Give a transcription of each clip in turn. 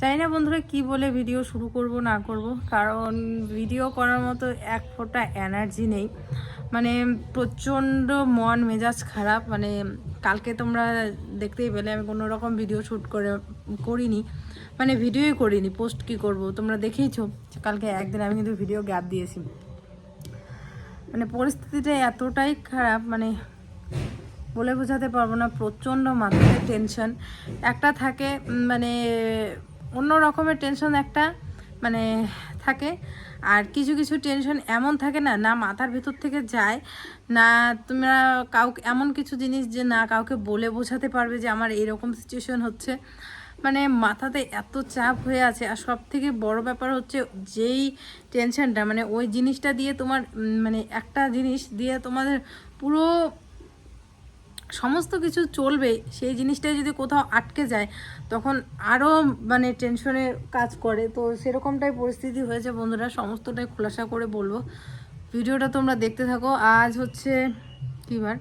জানি না বন্ধুরা কি বলে ভিডিও শুরু করব, না করব, কারণ ভিডিও করার মতো এক ফোঁটা এনার্জি নেই। মানে প্রচণ্ড মন মেজাজ খারাপ মানে কালকে তোমরা দেখতেই পেলে, আমি কোনো রকম ভিডিও শ্যুট করে, করিনি। মানে ভিডিওই করিনি পোস্ট কি করব, তোমরা দেখেইছো? কালকে একদিন আমি কিন্তু ভিডিও গ্যাপ দিয়েছি। মানে পরিস্থিতিটা এতটাই খারাপ মানে বলে বোঝাতে পারব না, প্রচণ্ড মাথায় টেনশন একটা থাকে মানে অন্য রকমের টেনশন একটা মানে থাকে। আর কিছু কিছু টেনশন এমন থাকে না না মাথার ভেতর থেকে যায়, না তোমরা কাউকে, এমন কিছু জিনিস যে না কাউকে বলে বোঝাতে পারবে যে আমার এরকম সিচুয়েশন হচ্ছে। মানে মাথাতে এত চাপ হয়ে আছে। আর সব থেকে বড় ব্যাপার হচ্ছে যেই টেনশনটা মানে ওই জিনিসটা দিয়ে তোমার মানে একটা জিনিস দিয়ে তোমাদের পুরো সমস্ত কিছু চলবে, সেই জিনিসটাই যদি কোথাও আটকে যায়, তখন আরও মানে টেনশনে কাজ করে। তো সেরকমটাই পরিস্থিতি হয়েছে বন্ধুরা, সমস্তটাই খোলাসা করে বলব। ভিডিওটা তোমরা দেখতে থাকো। আজ হচ্ছে কী বার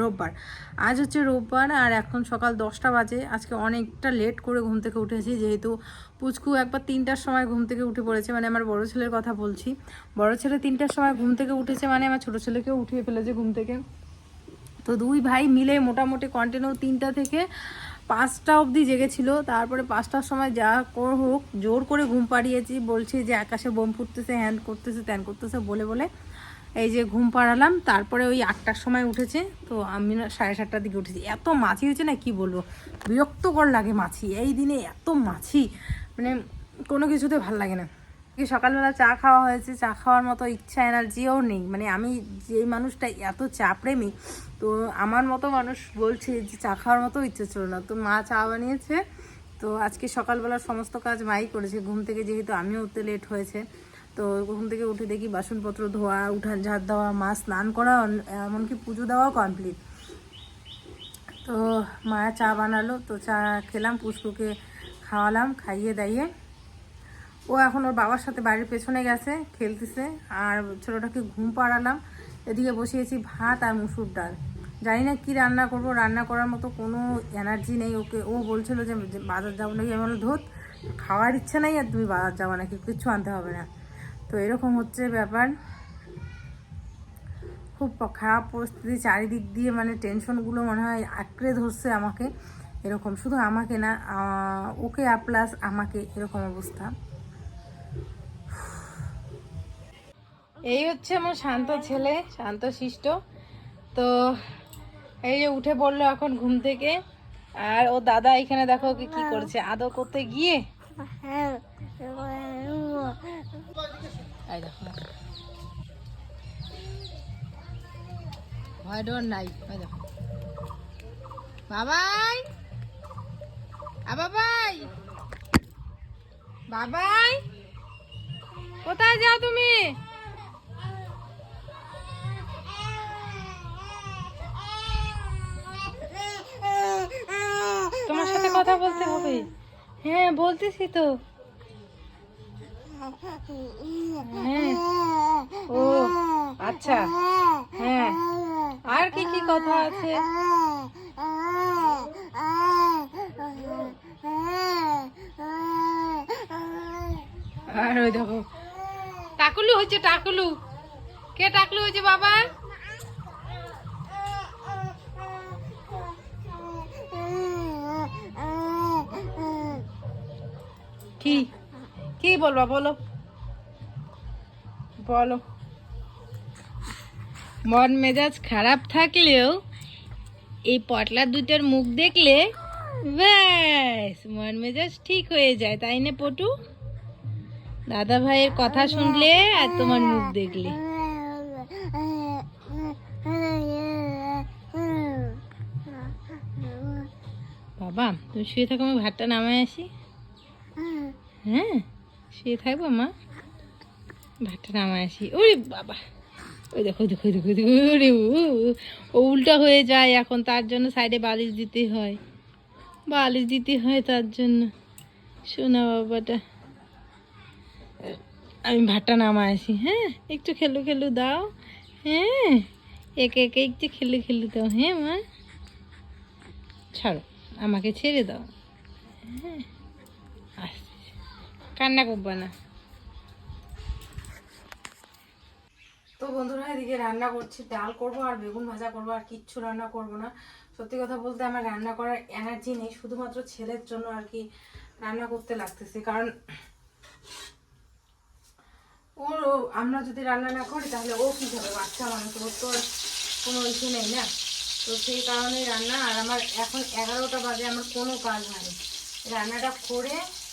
রোববার। আজ হচ্ছে রোববার আর এখন সকাল দশটা বাজে। আজকে অনেকটা লেট করে ঘুম থেকে উঠেছি, যেহেতু পুচকু একবার তিনটার সময় ঘুম থেকে উঠে পড়েছে মানে আমার বড় ছেলের কথা বলছি। বড় ছেলে তিনটার সময় ঘুম থেকে উঠেছে মানে আমার ছোটো ছেলেকেও উঠিয়ে ফেলেছে ঘুম থেকে। তো দুই ভাই মিলে মোটামুটি কন্টিনিউ তিনটা থেকে পাঁচটা অবধি জেগেছিল। তারপরে পাঁচটার সময় যা কর হোক, জোর করে ঘুম পাড়িয়েছি, বলছি যে আকাশে বোম ফুটতেছে, হ্যান করতেছে, ত্যান করতেছে, বলে বলে। এই যে ঘুম পাড়ালাম, তারপরে ওই আটটার সময় উঠেছে। তো আমি না সাড়ে সাতটার দিকে উঠেছি। এত মাছি হয়েছে না, কি বলব? বিরক্তকর লাগে মাছি। এই দিনে এত মাছি মানে কোনো কিছুতে ভালো লাগে না। সকালবেলা চা খাওয়া হয়েছে? চা খাওয়ার মতো ইচ্ছা, এনার্জিও নেই। মানে আমি যে মানুষটা এত চা প্রেমী, তো আমার মতো মানুষ বলছে যে চা খাওয়ার মতো ইচ্ছে ছিল না। তো মা চা বানিয়েছে, তো আজকে সকালবেলা সমস্ত কাজ মাই করেছে। ঘুম থেকে যেহেতু আমিও উঠতে লেট হয়েছে, তো ঘুম থেকে উঠে দেখি বাসনপত্র ধোয়া, উঠান ঝাড় দেওয়া, মা স্নান করা, এমনকি পুজো দেওয়াও কমপ্লিট তো মা চা বানালো, তো চা খেলাম, পুষ্পুকে খাওয়ালাম, খাইয়ে দাইয়ে ও এখন ওর বাবার সাথে বাড়ির পেছনে গেছে, খেলতেছে। আর ছোটোটাকে ঘুম পাড়ালাম। এদিকে বসিয়েছি ভাত আর মুসুর ডাল। জানি না কী রান্না করব, রান্না করার মতো কোনো এনার্জি নেই ওকে। ও বলছিল যে বাজার যাব নাকি? আমি বললাম, ধোত, খাওয়ার ইচ্ছা নেই আর তুমি বাজার যাব নাকি? কিচ্ছু আনতে হবে না। তো এরকম হচ্ছে ব্যাপার। খুব খারাপ পরিস্থিতি, চারিদিক দিয়ে মানে টেনশনগুলো মনে হয় আঁকড়ে ধরছে আমাকে। এরকম শুধু আমাকে না ওকে আর প্লাস আমাকে, এরকম অবস্থা। এই হচ্ছে আমার শান্ত ছেলে, শান্ত শিষ্ট। তো এই যে উঠে পড়ল এখন ঘুম থেকে। আর ও দাদা এখানে দেখো কি করছে। আদৌ করতে গিয়ে নাই বাবাই! বাবাই! বাবাই! কোথায় যাও তুমি? তোমার সাথে কথা বলতে হবে। হ্যাঁ বলতেছি তো। হ্যাঁ। ও আচ্ছা। হ্যাঁ। আর কি কি কথা আছে? আর ওই দেখো, টাকুলু হচ্ছে টাকুলু। কে টাকলু হয়েছে বাবা? কি? কি বলবা বলো? বলো। মন মেজাজ খারাপ থাকলেও এই পটলা দুটোর মুখ দেখলে ব্যাস, মন মেজাজ ঠিক হয়ে যায়, তাই না পটু? দাদা ভাইয়ের কথা শুনলে আর তোমার মুখ দেখলে। বাবা, তুমি শুয়ে থাকো, আমি ভাতটা নামায় আসি। হ্যাঁ শুয়ে থাকব মা। ভাতটা নামায় আসি। ওরে বাবা। ওই দেখো দেখো দেখো ওরে ও, উল্টা হয়ে যায় এখন তার জন্য সাইডে বালিশ দিতে হয়। বালিশ দিতে হয় তার জন্য। শোনা বাবাটা। আমি ভাতটা নামায় আসি হ্যাঁ? একটু খেলু খেলু দাও হ্যাঁ? একে একে একটু খেলু খেলু দাও হ্যাঁ মা? ছাড়ো আমাকে ছেড়ে দাও। হ্যাঁ? কান্না করবে না। তো বন্ধুরা, এদিকে রান্না করছি। ডাল করব আর বেগুন ভাজা করব, আর কিচ্ছু রান্না করব না। সত্যি কথা বলতে আমার রান্না করার এনার্জি নেই, শুধুমাত্র ছেলের জন্য আর কি রান্না করতে লাগতেছে। কারণ ওর ও- আমরা যদি রান্না না করি, তাহলে ও কি খাবে বাচ্চা মানুষ, ওর তো কোনো ইস্যু নেই না। তো সেই কারণে রান্না, আর আমার এখন এগারোটা বাজে, আমার কোনো কাজ হয়নি। রান্নাটা করে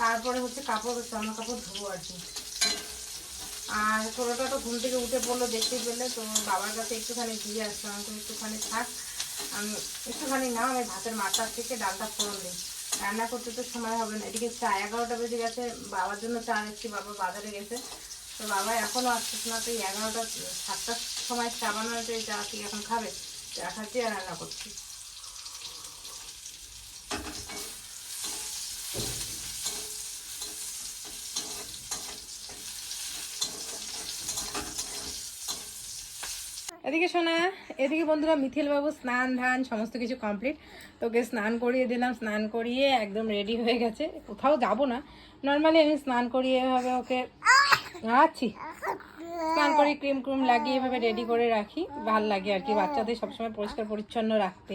তারপরে হচ্ছে কাপড়, জামা কাপড় ধোবো আর কি। আর ছোটোটা তো ঘুম থেকে উঠে পড়ল দেখতে পেলে। তো বাবার কাছে একটুখানি দিয়ে আসলাম, তো একটুখানি থাক। আমি একটুখানি না, আমি ভাতের মাথার থেকে ডালটা ফোড়ন দিই। রান্না করতে তো সময় হবে না, এদিকে চা এগারোটা বেজে গেছে, বাবার জন্য চা নিচ্ছি, বাবা বাজারে গেছে। তো বাবা এখনও আসতেছে না, তো এই এগারোটা, সাতটার সময় চা বানানো এই চা কি এখন খাবে। চা খাচ্ছি আর রান্না করছি। এদিকে শোনা এদিকে বন্ধুরা মিথিল বাবু স্নান, ধান, সমস্ত কিছু কমপ্লিট তোকে স্নান করিয়ে দিলাম, স্নান করিয়ে একদম রেডি হয়ে গেছে। কোথাও যাব না। নর্মালি আমি স্নান করিয়ে এভাবে ওকে আছি স্নান করি ক্রিম ক্রিম লাগিয়ে এভাবে রেডি করে রাখি। ভালো লাগে আর কি, বাচ্চাদের সবসময় পরিষ্কার পরিচ্ছন্ন রাখতে।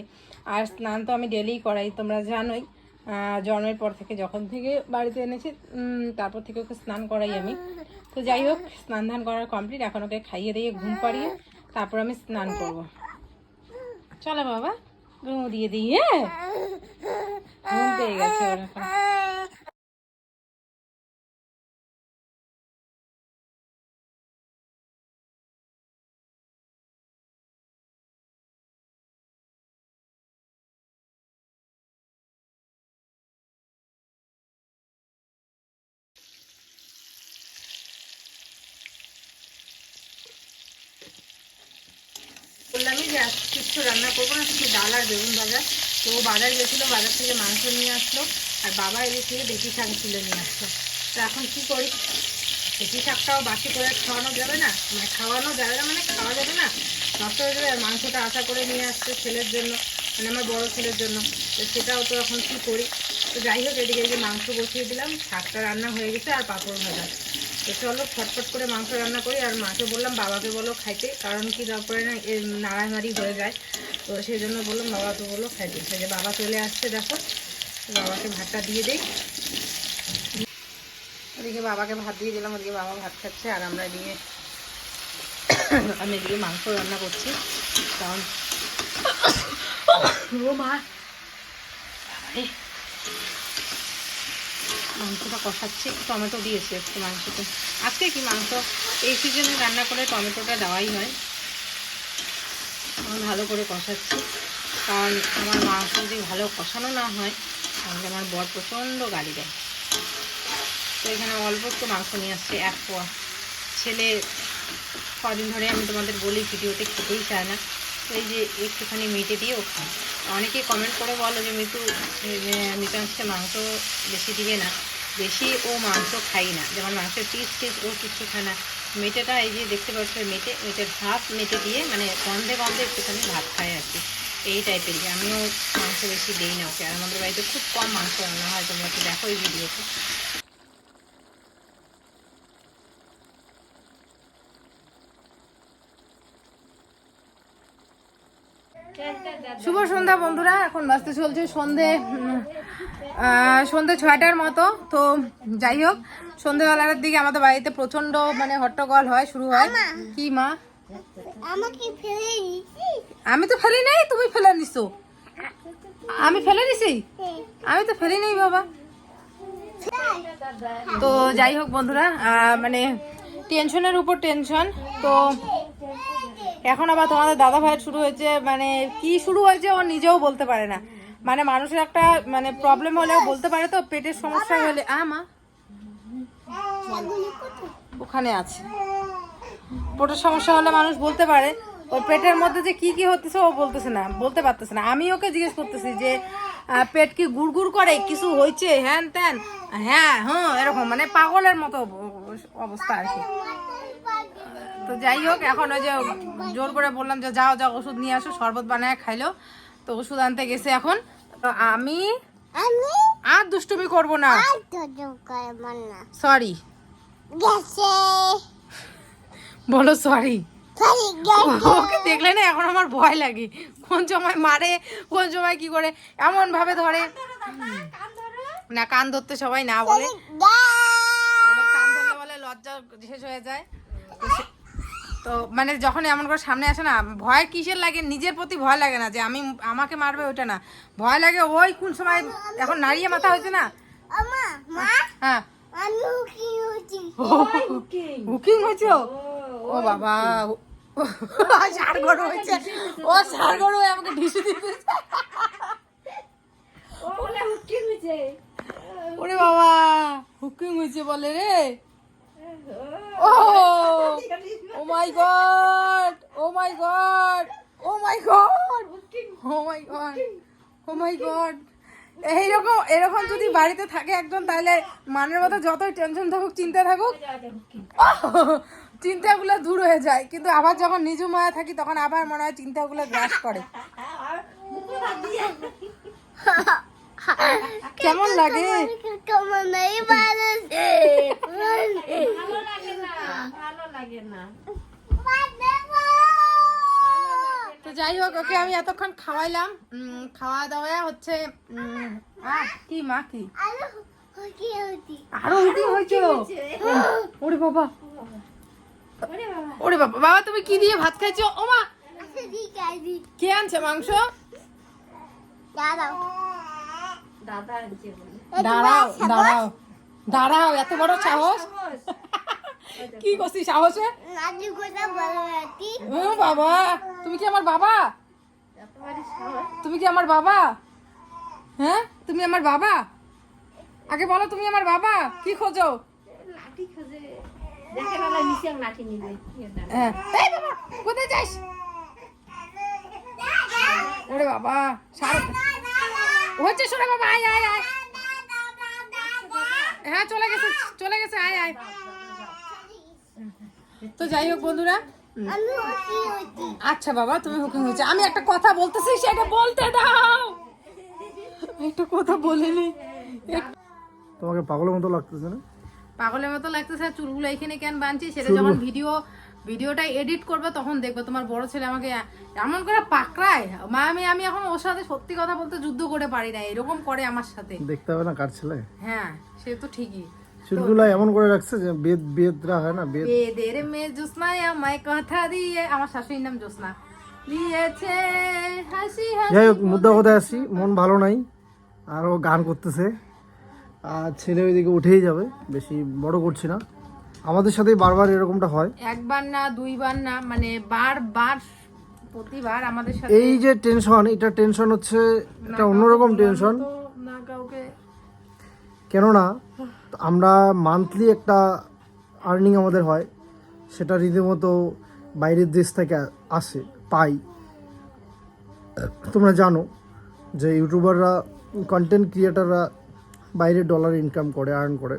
আর স্নান তো আমি ডেলিই করাই, তোমরা জানোই। জন্মের পর থেকে যখন থেকে বাড়িতে এনেছি তারপর থেকে ওকে স্নান করাই আমি। তো যাই হোক, স্নান ধান করার কমপ্লিট এখন ওকে খাইয়ে দিয়ে ঘুম পাড়িয়ে তারপর আমি স্নান করব। চলো বাবা ঘুমো দিয়ে দিই হ্যাঁ? ঘুম পেয়ে গেছে ওর এখন বললামই যে আজকে কিচ্ছু রান্না করব না শুধু ডাল আর বেগুন ভাজা। তো বাজার গেছিল, বাজার থেকে মাংস নিয়ে আসলো, আর বাবা এদিক থেকে দেশি শাক তুলে নিয়ে আসলো। তো এখন কি করি? দেশি শাকটাও বাকি করে খাওয়ানো যাবে না মানে খাওয়ানো যাবে না মানে খাওয়া যাবে না, নষ্ট হয়ে যাবে আর মাংসটা আশা করে নিয়ে আসছে ছেলের জন্য মানে আমার বড় ছেলের জন্য। তো সেটাও তো এখন কি করি? তো যাই হোক, এদিকে যে মাংস বসিয়ে দিলাম, শাকটা রান্না হয়ে গেছে আর পাঁপড় ভাজা। তো চলো ফটফট করে মাংস রান্না করি। আর মাকে বললাম বাবাকে বলো খাইতে, কারণ কি তারপরে না এ নাড়ামারি হয়ে যায়। তো সেই জন্য বললাম বাবাকে বলো খাইতে। সেই যে বাবা চলে আসছে, দেখো। বাবাকে ভাতটা দিয়ে দিই। ওদিকে বাবাকে ভাত দিয়ে দিলাম, ওদিকে বাবা ভাত খাচ্ছে, আর আমরা এদিকে আমি এদিকে মাংস রান্না করছি। কারণ ও মা! মাংসটা কষাচ্ছি, টমেটো দিয়েছি একটু মাংসতে। আজকে কি মাংস? এই সিজনে রান্না করে টমেটোটা দেওয়াই হয়। আমি ভালো করে কষাচ্ছি। কারণ আমার মাংস যদি ভালো কষানো না হয়, তাহলে আমার বর প্রচণ্ড গালি দেয়। তো এখানে অল্প একটু মাংস নিয়ে আসছে, এক পোয়া। ছেলে কদিন ধরে আমি তোমাদের বলি, ভিডিওতে খেতেই চায় না। এই যে একটুখানি মেটে দিয়েও খায়। অনেকেই কমেন্ট করে বলো যে, মিতু মিতু আজকে মাংস বেশি দিবে না। বেশি ও মাংস খাই না। যেমন মাংসের পিস টিস ও কিছু খায় না মেটেটা এই যে দেখতে পাচ্ছ, মেটে, মেটের ভাত মেটে দিয়ে মানে গন্ধে গন্ধে একটুখানি ভাত খায় আর কি। এই টাইপেরই আমিও মাংস বেশি দিই না ওকে। আর আমাদের বাড়িতে খুব কম মাংস রান্না হয়, তোমরা তো দেখো এই ভিডিওতে শুভ সন্ধ্যা বন্ধুরা এখন বাজতে চলছে সন্ধে সন্ধে ছয়টার মতো। তো যাই হোক সন্ধেবেলার দিকে আমাদের বাড়িতে প্রচণ্ড মানে হট্টগোল হয় শুরু হয়। কি মা? আমি তো ফেলি নাই তুমি ফেলে নিছো আমি ফেলে নিছি আমি তো ফেলি নাই বাবা। তো যাই হোক বন্ধুরা মানে টেনশনের উপর টেনশন তো এখন আবার তোমাদের দাদা ভাইয়ের শুরু হয়েছে মানে কি শুরু হয়েছে ও নিজেও বলতে পারে না। মানে মানুষের একটা মানে প্রবলেম হলেও বলতে পারে তো, পেটের সমস্যা হলে। আ, মা। ওখানে আছে। পেটের সমস্যা হলে মানুষ বলতে পারে। ওর পেটের মধ্যে যে কি কি হতেছে ও বলতেছে না, বলতে পারতেছে না। আমি ওকে জিজ্ঞেস করতেছি যে পেট কি গুড়গুড় করে? কিছু হয়েছে হ্যান ত্যান? হ্যাঁ হ্যাঁ এরকম মানে পাগলের মতো অব- অবস্থা আর কি। তো যাই হোক এখন ওই যে জোর করে বললাম যে যাও যাও ওষুধ নিয়ে আসো শরবত বানায় খাইলো। তো ওষুধ আনতে গেছে এখন। তো আমি আমি আর দুষ্টুমি করব না। আর তো দোকান মানা সরি গেছে। বলো সরি সরি গেছে। ওকে দেখলে না এখন আমার ভয় লাগে। কোন সময় মারে কোন সময় কি করে এমন ভাবে ধরে না কান ধরতে সবাই না বলে। মানে কান ধরলে বলে লজ্জা শেষ হয়ে যায়। তো মানে যখন এমন করে সামনে আসে না ভয় কিসের লাগে? নিজের প্রতি ভয় লাগে না যে আমি আমাকে মারবে ওইটা না। ভয় লাগে ওই কোন সময় এখন নাড়িয়ে মাথা হয়েছে না? আমা মা হ্যাঁ। আমি কি হচ্ছি বুকিং হয়েছে? ও? ও বাবা সার গরু হয়েছে। ও সার গরু আমাকে ঢিসু দিতে ওরে বাবা হুকিং হয়েছে বলে রে। ও! ও my God! Oh my God! Oh my God! Oh my God! Oh my God! এইরকম এরকম যদি বাড়িতে থাকে একজন তাহলে মানের মতো যতই টেনশন থাকুক চিন্তা থাকুক চিন্তাগুলো দূর হয়ে যায়। কিন্তু আবার যখন নিজু মায়া থাকি তখন আবার মনে হয় চিন্তাগুলো গ্রাস করে। কেমন লাগে? তোমার নেই ভালো তো যাই হোক ওকে আমি এতক্ষণ খাওয়াইলাম। খাওয়া দাওয়া হচ্ছে কি মা কি? আরও হয়েছে। ওরে বাবা। ওরে বাবা। বাবা তুমি কি দিয়ে ভাত খাইছো? ও মা কে আনছে মাংস? দাঁড়াও। দাঁড়াও দাঁড়াও দাঁড়াও। এত বড় সাহস? কি করছিস সাহসে? বাবা তুমি কি আমার বাবা? তুমি কি আমার বাবা? হ্যাঁ তুমি আমার বাবা? আগে বলো তুমি আমার বাবা? কি খোঁজো? হ্যাঁ। এই বাবা কোথায় যাস? ওরে বাবা সারা হচ্ছে শোনা বাবা আয় আয় আয়। হ্যাঁ চলে গেছে চলে গেছে আয় আয়। তো যাই হোক বন্ধুরা। আচ্ছা বাবা তুমি হুকুম হয়েছে। আমি একটা কথা বলতেছি সেটা বলতে দাও। একটা কথা বলিনি। তোমাকে পাগলের মতো লাগতেছে না? পাগলের মতো লাগতেছে চুলগুলো এখানে কেন বানছি সেটা যখন ভিডিও ভিডিওটা এডিট করবে তখন দেখবে তোমার বড় ছেলে আমাকে এমন করে পাকড়ায়। মা আমি আমি এখন ওর সাথে সত্যি কথা বলতে যুদ্ধ করে পারি না এরকম করে আমার সাথে। দেখতে হবে না কার ছেলে? হ্যাঁ সে তো ঠিকই। চুলগুলো এমন করে রাখছে যে বেদ বেদরা হয় না বেদ। বেদের মেয়ে জ্যোৎস্নায় আমায় কথা দিয়ে আমার শাশুড়ির নাম জ্যোৎস্না। দিয়েছে হাসি হাসি যাই হোক মুদ্রা কোথায় আসি মন ভালো নাই আর ও গান করতেছে। আর ছেলে ওইদিকে উঠেই যাবে বেশি বড় করছি না। আমাদের সাথেই বারবার এরকমটা হয়। একবার না দুইবার না মানে বারবার প্রতিবার আমাদের সাথে এই যে টেনশন এটা টেনশন হচ্ছে একটা অন্যরকম টেনশন না কাউকে। কেননা আমরা মান্থলি একটা আর্নিং আমাদের হয় সেটা রীতিমতো বাইরের দেশ থেকে আসে পাই। তোমরা জানো যে ইউটিউবাররা কন্টেন্ট ক্রিয়েটাররা বাইরে ডলার ইনকাম করে আর্ন করে।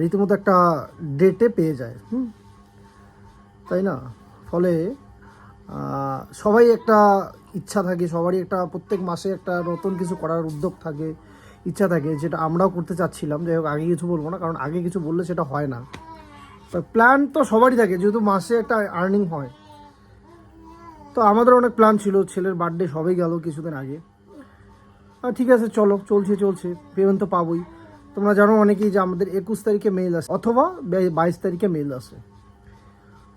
রীতিমতো একটা ডেটে পেয়ে যায়, হুম? তাই না? ফলে সবাই একটা ইচ্ছা থাকে, সবারই একটা, প্রত্যেক মাসে একটা নতুন কিছু করার উদ্যোগ থাকে, ইচ্ছা থাকে, যেটা আমরাও করতে চাচ্ছিলাম। যাই হোক, আগে কিছু বলব না, কারণ আগে কিছু বললে সেটা হয় না। প্ল্যান তো সবারই থাকে, যেহেতু মাসে একটা আর্নিং হয়। তো আমাদের অনেক প্ল্যান ছিল, ছেলের বার্থডে সবাই গেল কিছুদিন আগে। ঠিক আছে, চলো, চলছে চলছে পেমেন্ট তো পাবোই। তোমরা জানো অনেকেই যে আমাদের একুশ তারিখে মেইল আসে অথবা বাইশ তারিখে মেইল আসে।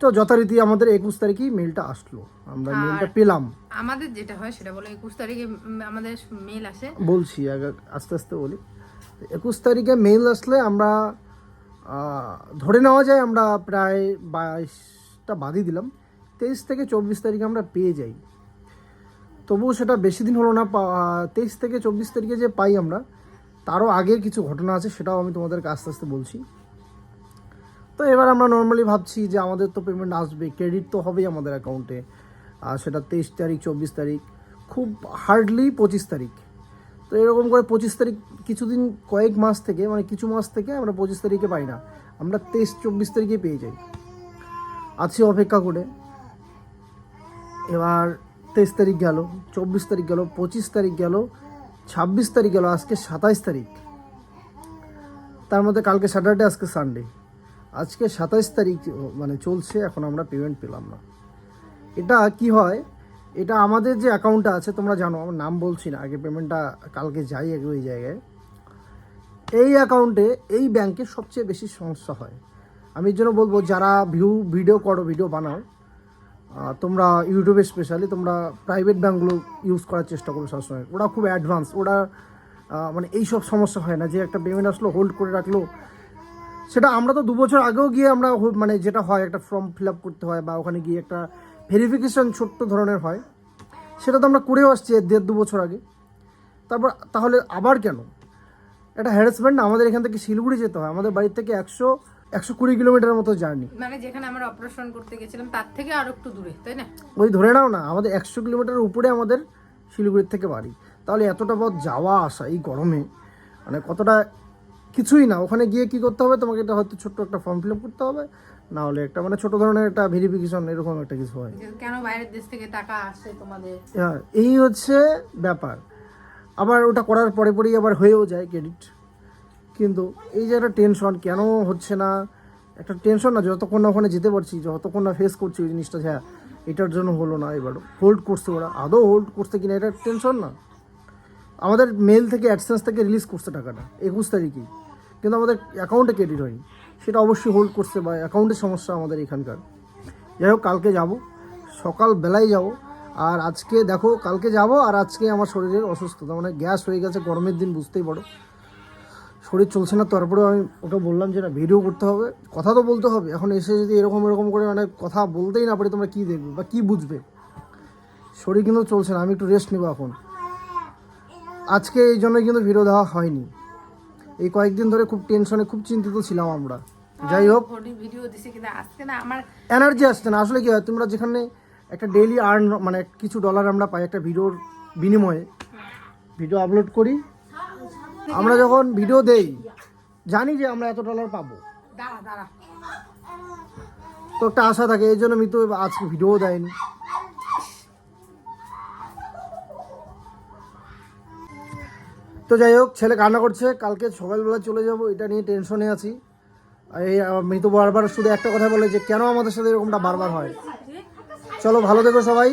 তো যথারীতি আমাদের একুশ তারিখেই মেইলটা আসলো। আমরা মেইলটা পেলাম। আমাদের যেটা হয় সেটা বলো একুশ তারিখে আমাদের মেল আসে। বলছি আস্তে আস্তে বলি। একুশ তারিখে মেইল আসলে আমরা ধরে নেওয়া যায় আমরা প্রায় বাইশটা বাদই দিলাম। তেইশ থেকে চব্বিশ তারিখে আমরা পেয়ে যাই। তবুও সেটা বেশি দিন হলো না তেইশ থেকে চব্বিশ তারিখে যে পাই আমরা তারও আগের কিছু ঘটনা আছে, সেটাও আমি তোমাদেরকে আস্তে আস্তে বলছি। তো এবার আমরা নর্মালি ভাবছি যে আমাদের তো পেমেন্ট আসবে ক্রেডিট তো হবেই আমাদের অ্যাকাউন্টে আর সেটা তেইশ তারিখ, চব্বিশ তারিখ, খুব হার্ডলি পঁচিশ তারিখ। তো এরকম করে পঁচিশ তারিখ কিছুদিন, কয়েক মাস থেকে মানে কিছু মাস থেকে আমরা পঁচিশ তারিখে পাই না। আমরা তেইশ, চব্বিশ তারিখে পেয়ে যাই। আছি অপেক্ষা করে। এবার তেইশ তারিখ গেল, চব্বিশ তারিখ গেল, পঁচিশ তারিখ গেল ছাব্বিশ তারিখ গেল, আজকে সাতাইশ তারিখ। তার মধ্যে কালকে স্যাটারডে আজকে সানডে আজকে সাতাইশ তারিখ মানে চলছে, এখন আমরা পেমেন্ট পেলাম না। এটা কি হয়? এটা আমাদের যে অ্যাকাউন্টটা আছে, তোমরা জানো, আমার নাম বলছি না, আগে পেমেন্টটা কালকে যাই ওই জায়গায়। এই অ্যাকাউন্টে এই ব্যাংকে সবচেয়ে বেশি সমস্যা হয়। আমি এর জন্য বলব, যারা ভিউ ভিডিও করো ভিডিও বানাও তোমরা ইউটিউবে স্পেশালি তোমরা প্রাইভেট ব্যাঙ্কগুলো ইউজ করার চেষ্টা করো সবসময়। ওরা খুব অ্যাডভান্স ওরা মানে এই সব সমস্যা হয় না। যে একটা পেমেন্ট আসলো হোল্ড করে রাখল, সেটা আমরা তো দু বছর আগেও গিয়ে আমরা মানে যেটা হয়, একটা ফর্ম ফিল আপ করতে হয় বা ওখানে গিয়ে একটা ভেরিফিকেশন ছোট্ট ধরনের হয়, সেটা তো আমরা করেও আসছি দেড় দু বছর আগে। তারপর, তাহলে আবার কেন? এটা হ্যারাসমেন্ট আমাদের এখান থেকে শিলিগুড়ি যেতে হয়। আমাদের বাড়ির থেকে একশো একশো কুড়ি কিলোমিটারের মতো জার্নি। মানে যেখানে আমরা অপারেশন করতে গেছিলাম তার থেকে আরও একটু দূরে তাই না? ওই ধরে নাও না আমাদের একশো কিলোমিটারের উপরে আমাদের শিলিগুড়ির থেকে বাড়ি। তাহলে এতটা পথ যাওয়া আসা এই গরমে মানে কতটা কিছুই না। ওখানে গিয়ে কি করতে হবে? তোমাকে এটা হয়তো ছোট্ট একটা ফর্ম ফিল আপ করতে হবে। না হলে একটা মানে ছোট ধরনের একটা ভেরিফিকেশন এরকম একটা কিছু হয়। কেন বাইরের দেশ থেকে টাকা আসে তোমাদের? হ্যাঁ এই হচ্ছে ব্যাপার। আবার ওটা করার পরে পরেই আবার হয়েও যায় ক্রেডিট কিন্তু এই যে একটা টেনশন কেন হচ্ছে না? একটা টেনশন না, যতক্ষণ না ওখানে যেতে পারছি, যতক্ষণ না ফেস করছি ওই জিনিসটা হ্যাঁ এটার জন্য হলো না এবার। হোল্ড করছে ওরা। আদৌ হোল্ড করছে কিনা এটা টেনশন না। আমাদের মেল থেকে অ্যাডসেন্স থেকে রিলিজ করছে টাকাটা, একুশ তারিখেই। কিন্তু আমাদের অ্যাকাউন্টে ক্রেডিট হয়নি। সেটা অবশ্যই হোল্ড করছে বা অ্যাকাউন্টের সমস্যা আমাদের এখানকার। যাই হোক, কালকে যাব। সকাল বেলায় যাব। আর আজকে দেখো, কালকে যাব আর আজকে আমার শরীরের অসুস্থতা। মানে গ্যাস হয়ে গেছে, গরমের দিন, বুঝতেই পারো। শরীর চলছে না তারপরেও আমি ওটা বললাম যে না ভিডিও করতে হবে। কথা তো বলতে হবে। এখন এসে যদি এরকম এরকম করে মানে কথা বলতেই না পারি তোমরা কী দেখবে বা কী বুঝবে? শরীর কিন্তু চলছে না আমি একটু রেস্ট নেব এখন। আজকে এই জন্য কিন্তু ভিডিও দেওয়া হয়নি। এই কয়েকদিন ধরে খুব টেনশনে খুব চিন্তিত ছিলাম আমরা। যাই হোক। ভিডিও দিছে কিন্তু আজকে না আমার এনার্জি আসছে না। আসলে কি হয় তোমরা যেখানে একটা ডেইলি আর্ন মানে কিছু ডলার আমরা পাই একটা ভিডিওর বিনিময়ে ভিডিও আপলোড করি। আমরা যখন ভিডিও দেই জানি যে আমরা এত ডলার পাবো। তো একটা আশা থাকে এই জন্য মিতু আজকে ভিডিও দেয়নি। তো যাই হোক ছেলে কান্না করছে কালকে সকালবেলা চলে যাব এটা নিয়ে টেনশনে আছি। এই মিতু বারবার শুধু একটা কথা বলে যে কেন আমাদের সাথে এরকমটা বারবার হয়? চলো ভালো থেকো সবাই।